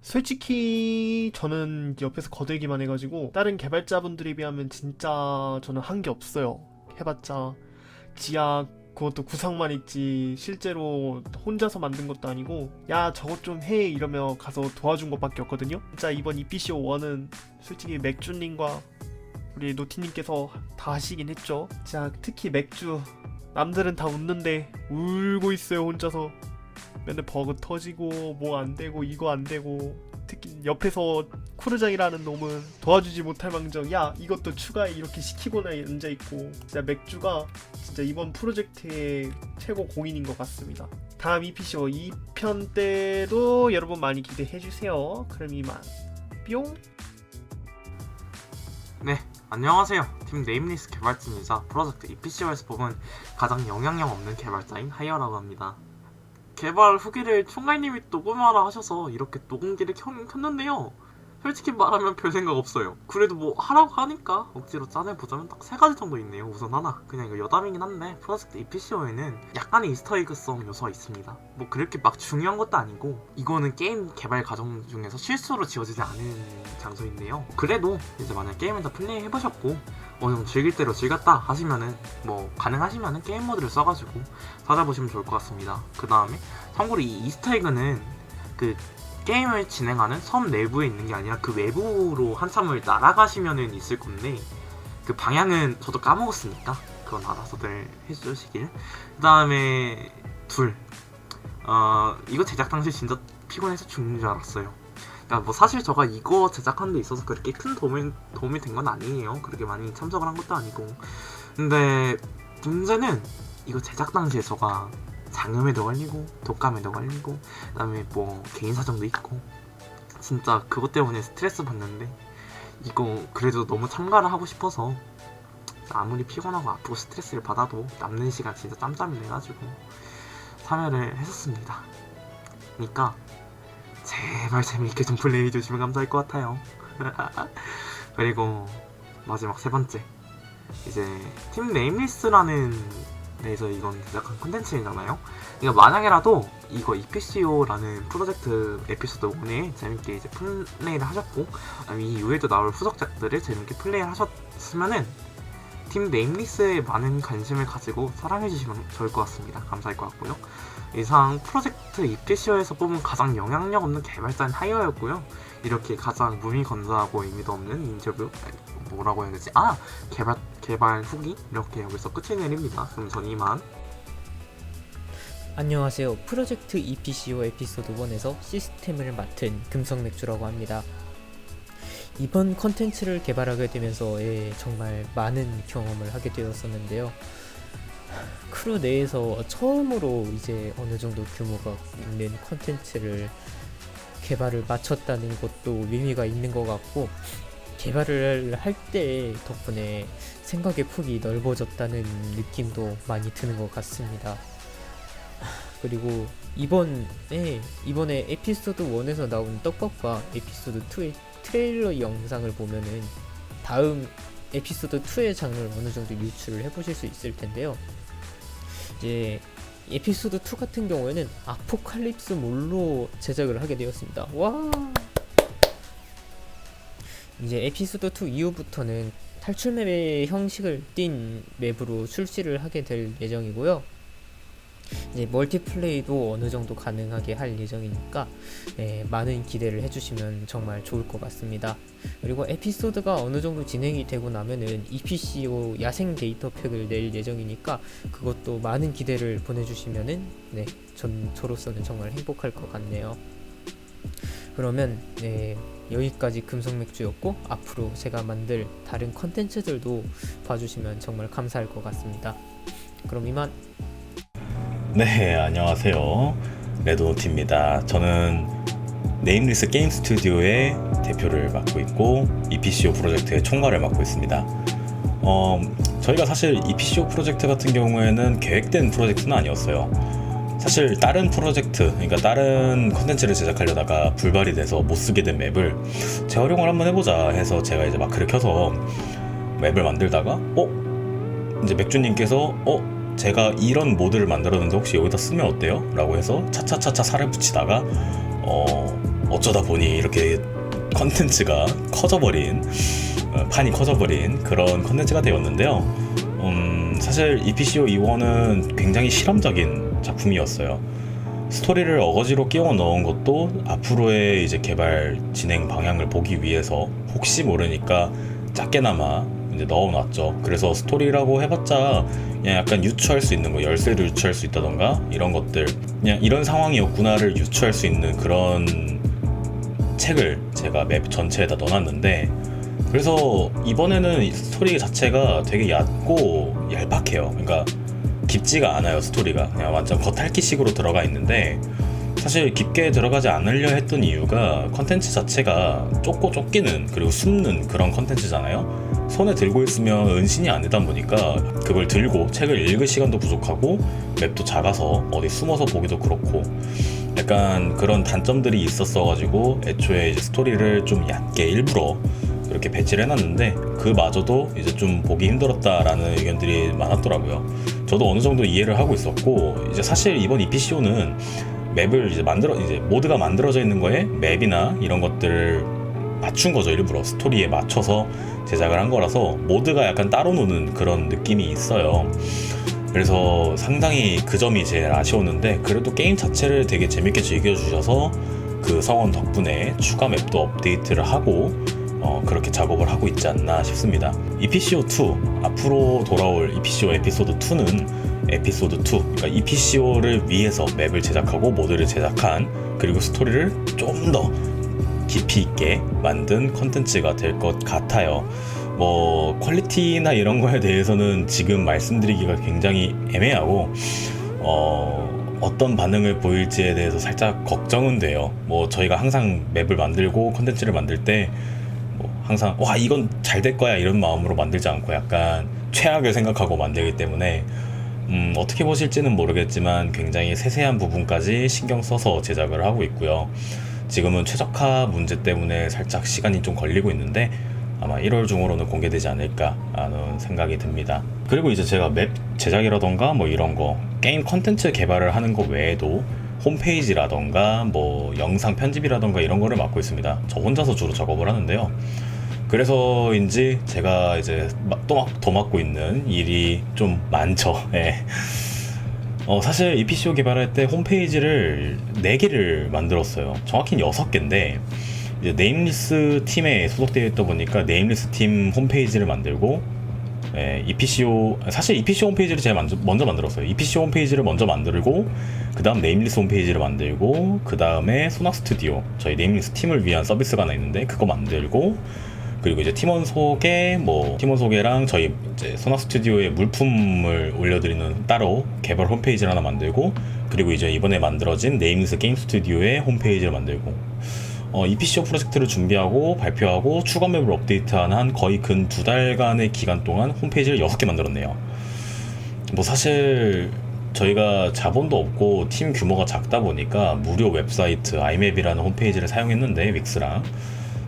솔직히 저는 옆에서 거들기만 해가지고 다른 개발자분들에 비하면 진짜 저는 한 게 없어요. 해봤자 지하 그것도 구상만 있지 실제로 혼자서 만든 것도 아니고 야 저것 좀 해 이러며 가서 도와준 것밖에 없거든요. 진짜 이번 EPCO 1은 솔직히 맥주님과 우리 노티님께서 다 하시긴 했죠. 자 특히 맥주 남들은 다 웃는데 울고 있어요 혼자서 맨날 버그 터지고 뭐 안 되고 이거 안 되고 특히 옆에서 쿠르장이라는 놈은 도와주지 못할 망정 야 이것도 추가해 이렇게 시키고나 앉아 있고 진짜 맥주가 진짜 이번 프로젝트의 최고 공인인 것 같습니다. 다음 EPCO 2편 때도 여러분 많이 기대해 주세요. 그럼 이만 뿅. 네, 안녕하세요. 팀 네임리스 개발진이자 프로젝트 EPCO에서 뽑은 가장 영향력 없는 개발자인 하이어라고 합니다. 개발 후기를 총괄님이 녹음하라 하셔서 이렇게 녹음기를 켰, 켰는데요. 솔직히 말하면 별 생각 없어요. 그래도 뭐 하라고 하니까 억지로 짜내보자면 딱 세 가지 정도 있네요. 우선 하나, 그냥 이거 여담이긴 한데 프로젝트 EPCO에는 약간의 이스터에그성 요소가 있습니다. 뭐 그렇게 막 중요한 것도 아니고 이거는 게임 개발 과정 중에서 실수로 지어지지 않은 장소인데요. 그래도 이제 만약 게임을 다 플레이 해보셨고 어느 정도 즐길 대로 즐겼다 하시면은 뭐 가능하시면은 게임 모드를 써가지고 찾아보시면 좋을 것 같습니다. 그 다음에 참고로 이 이스터에그는 그 게임을 진행하는 섬 내부에 있는 게 아니라 그 외부로 한참을 날아가시면은 있을 건데 그 방향은 저도 까먹었으니까 그건 알아서들 해주시길. 그 다음에 둘, 어 이거 제작 당시 진짜 피곤해서 죽는 줄 알았어요. 야, 뭐 사실 저가 이거 제작하는 데 있어서 그렇게 큰 도움이, 도움이 된 건 아니에요. 그렇게 많이 참석을 한 것도 아니고. 근데 문제는 이거 제작 당시에 저가 장염에도 걸리고 독감에도 걸리고 그다음에 뭐 개인 사정도 있고 진짜 그것 때문에 스트레스 받는데 이거 그래도 너무 참가를 하고 싶어서 아무리 피곤하고 아프고 스트레스를 받아도 남는 시간 진짜 짬짬이 내가지고 참여를 했었습니다. 그러니까 제발 재미있게 좀 플레이해 주시면 감사할 것 같아요. 그리고 마지막 세 번째 이제 팀 네임리스라는 데서 이건 제작한 콘텐츠잖아요. 이거 만약에라도 이거 EPCO라는 프로젝트 에피소드 1에 재밌게 이제 플레이를 하셨고 이 이후에도 나올 후속작들을 재밌게 플레이를 하셨으면은 팀 네임리스에 많은 관심을 가지고 사랑해 주시면 좋을 것 같습니다. 감사할 것 같고요. 이상 프로젝트 EPCO에서 뽑은 가장 영향력 없는 개발자인 하이어였고요. 이렇게 가장 무미건조하고 의미도 없는 인터뷰 뭐라고 해야 되지? 아 개발 개발 후기 이렇게 여기서 끝을 내립니다. 그럼 전 이만 안녕하세요. 프로젝트 EPCO 에피소드 1에서 시스템을 맡은 금성맥주라고 합니다. 이번 컨텐츠를 개발하게 되면서 예, 정말 많은 경험을 하게 되었었는데요. 크루 내에서 처음으로 이제 어느 정도 규모가 있는 컨텐츠를 개발을 마쳤다는 것도 의미가 있는 것 같고 개발을 할 때 덕분에 생각의 폭이 넓어졌다는 느낌도 많이 드는 것 같습니다. 그리고 이번에 이번에 에피소드 1에서 나온 떡밥과 에피소드 2의 트레일러 영상을 보면은 다음 에피소드 2의 장르를 어느 정도 유출을 해보실 수 있을 텐데요. 이제 에피소드 2 같은 경우에는 아포칼립스 몰로 제작을 하게 되었습니다. 와! 이제 에피소드 2 이후부터는 탈출 맵의 형식을 띈 맵으로 출시를 하게 될 예정이고요. 이제 멀티플레이도 어느 정도 가능하게 할 예정이니까 예, 많은 기대를 해주시면 정말 좋을 것 같습니다. 그리고 에피소드가 어느 정도 진행이 되고 나면은 EPCO 야생 데이터 팩을 낼 예정이니까 그것도 많은 기대를 보내주시면은 네, 전 저로서는 정말 행복할 것 같네요. 그러면 네, 여기까지 금속맥주였고 앞으로 제가 만들 다른 컨텐츠들도 봐주시면 정말 감사할 것 같습니다. 그럼 이만 네, 안녕하세요. 레드노트입니다. 저는 네임리스 게임 스튜디오의 대표를 맡고 있고 EPCO 프로젝트의 총괄을 맡고 있습니다. 어, 저희가 사실 EPCO 프로젝트 같은 경우에는 계획된 프로젝트는 아니었어요. 사실 다른 프로젝트, 그러니까 다른 컨텐츠를 제작하려다가 불발이 돼서 못 쓰게 된 맵을 재활용을 한번 해보자 해서 제가 이제 마크를 켜서 맵을 만들다가 어? 이제 맥주님께서 어? 제가 이런 모드를 만들었는데 혹시 여기다 쓰면 어때요? 라고 해서 차차차차 살을 붙이다가 어 어쩌다 보니 이렇게 컨텐츠가 커져버린 어, 판이 커져버린 그런 컨텐츠가 되었는데요. 음, 사실 EPCO 2원은 굉장히 실험적인 작품이었어요. 스토리를 어거지로 끼워 넣은 것도 앞으로의 이제 개발 진행 방향을 보기 위해서 혹시 모르니까 작게나마 이제 넣어놨죠. 그래서 스토리라고 해봤자 그냥 약간 유추할 수 있는 거, 열쇠를 유추할 수 있다던가 이런 것들, 그냥 이런 상황이었구나를 유추할 수 있는 그런 책을 제가 맵 전체에다 넣어놨는데 그래서 이번에는 이 스토리 자체가 되게 얕고 얄팍해요. 그러니까 깊지가 않아요 스토리가 그냥 완전 겉핥기식으로 들어가 있는데 사실 깊게 들어가지 않으려 했던 이유가 컨텐츠 자체가 좁고 쫓기는 그리고 숨는 그런 컨텐츠잖아요 손에 들고 있으면 은신이 아니다 보니까 그걸 들고 책을 읽을 시간도 부족하고 맵도 작아서 어디 숨어서 보기도 그렇고 약간 그런 단점들이 있었어가지고 애초에 스토리를 좀 얕게 일부러 그렇게 배치를 해놨는데 그마저도 이제 좀 보기 힘들었다라는 의견들이 많았더라고요. 저도 어느 정도 이해를 하고 있었고 이제 사실 이번 EPCO는 맵을 이제 만들어 이제 모드가 만들어져 있는 거에 맵이나 이런 것들을 맞춘 거죠 일부러 스토리에 맞춰서 제작을 한 거라서 모드가 약간 따로 노는 그런 느낌이 있어요. 그래서 상당히 그 점이 제일 아쉬웠는데 그래도 게임 자체를 되게 재밌게 즐겨주셔서 그 성원 덕분에 추가 맵도 업데이트를 하고 어, 그렇게 작업을 하고 있지 않나 싶습니다. EPCO2 앞으로 돌아올 EPCO 에피소드 2는 에피소드 2 그러니까 EPCO를 위해서 맵을 제작하고 모드를 제작한 그리고 스토리를 좀 더 깊이 있게 만든 컨텐츠가 될 것 같아요. 뭐 퀄리티나 이런 거에 대해서는 지금 말씀드리기가 굉장히 애매하고 어, 어떤 반응을 보일지에 대해서 살짝 걱정은 돼요. 뭐 저희가 항상 맵을 만들고 컨텐츠를 만들 때 뭐 항상 와 이건 잘 될 거야 이런 마음으로 만들지 않고 약간 최악을 생각하고 만들기 때문에 음, 어떻게 보실지는 모르겠지만 굉장히 세세한 부분까지 신경 써서 제작을 하고 있고요. 지금은 최적화 문제 때문에 살짝 시간이 좀 걸리고 있는데 아마 1월 중으로는 공개되지 않을까 하는 생각이 듭니다. 그리고 이제 제가 맵 제작이라던가 뭐 이런 거 게임 컨텐츠 개발을 하는 거 외에도 홈페이지라던가 뭐 영상 편집이라던가 이런 거를 맡고 있습니다. 저 혼자서 주로 작업을 하는데요. 그래서인지 제가 이제 또 더 맡고 있는 일이 좀 많죠. 예. 어, 사실 EPCO 개발할 때 홈페이지를 4개를 만들었어요. 정확히는 6개인데, 이제 네임리스 팀에 소속되어 있다 보니까 네임리스 팀 홈페이지를 만들고, 예, EPCO, 사실 EPCO 홈페이지를 제가 먼저, 먼저 만들었어요. EPCO 홈페이지를 먼저 만들고, 그 다음 네임리스 홈페이지를 만들고, 그 다음에 소낙 스튜디오, 저희 네임리스 팀을 위한 서비스가 하나 있는데, 그거 만들고, 그리고 이제 팀원 소개, 뭐 팀원 소개랑 저희 이제 소나 스튜디오에 물품을 올려드리는 따로 개발 홈페이지를 하나 만들고, 그리고 이제 이번에 만들어진 네임스 게임 스튜디오의 홈페이지를 만들고, 어, EPCO 프로젝트를 준비하고 발표하고 추가 맵을 업데이트하는 한 거의 근 두 달간의 기간 동안 홈페이지를 여섯 개 만들었네요. 뭐 사실 저희가 자본도 없고 팀 규모가 작다 보니까 무료 웹사이트 아이맵이라는 홈페이지를 사용했는데 윅스랑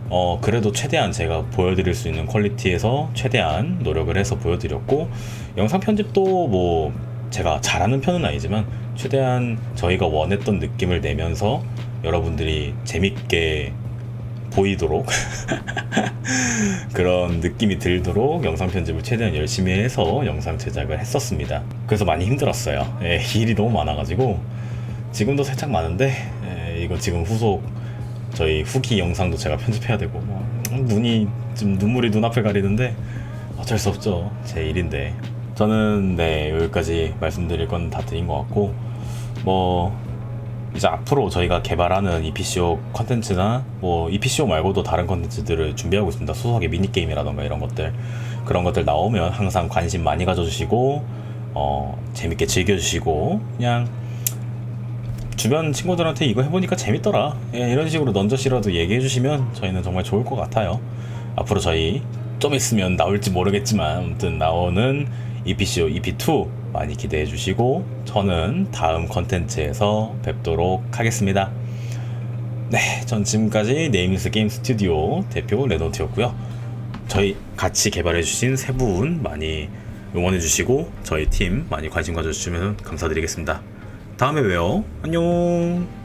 어 그래도 최대한 제가 보여드릴 수 있는 퀄리티에서 최대한 노력을 해서 보여드렸고 영상 편집도 뭐 제가 잘하는 편은 아니지만 최대한 저희가 원했던 느낌을 내면서 여러분들이 재밌게 보이도록 그런 느낌이 들도록 영상 편집을 최대한 열심히 해서 영상 제작을 했었습니다. 그래서 많이 힘들었어요. 예, 일이 너무 많아가지고 지금도 살짝 많은데 예, 이거 지금 후속 저희 후기 영상도 제가 편집해야 되고 뭐, 눈이 좀 눈물이 눈앞을 가리는데 어쩔 수 없죠. 제 일인데. 저는 네 여기까지 말씀드릴 건 다 드린 것 같고 뭐 이제 앞으로 저희가 개발하는 EPCO 컨텐츠나 뭐 EPCO 말고도 다른 컨텐츠들을 준비하고 있습니다. 소속의 미니게임이라던가 이런 것들. 그런 것들 나오면 항상 관심 많이 가져주시고 어 재밌게 즐겨주시고 그냥 주변 친구들한테 이거 해보니까 재밌더라. 예, 이런 식으로 넌저씨라도 얘기해 주시면 저희는 정말 좋을 것 같아요. 앞으로 저희 좀 있으면 나올지 모르겠지만 아무튼 나오는 EPCO EP2 많이 기대해 주시고 저는 다음 컨텐츠에서 뵙도록 하겠습니다. 네, 전 지금까지 네임리스 게임 스튜디오 대표 레노트였고요. 저희 같이 개발해주신 세 분 많이 응원해주시고 저희 팀 많이 관심 가져주시면 감사드리겠습니다. 다음에 봬요. 안녕.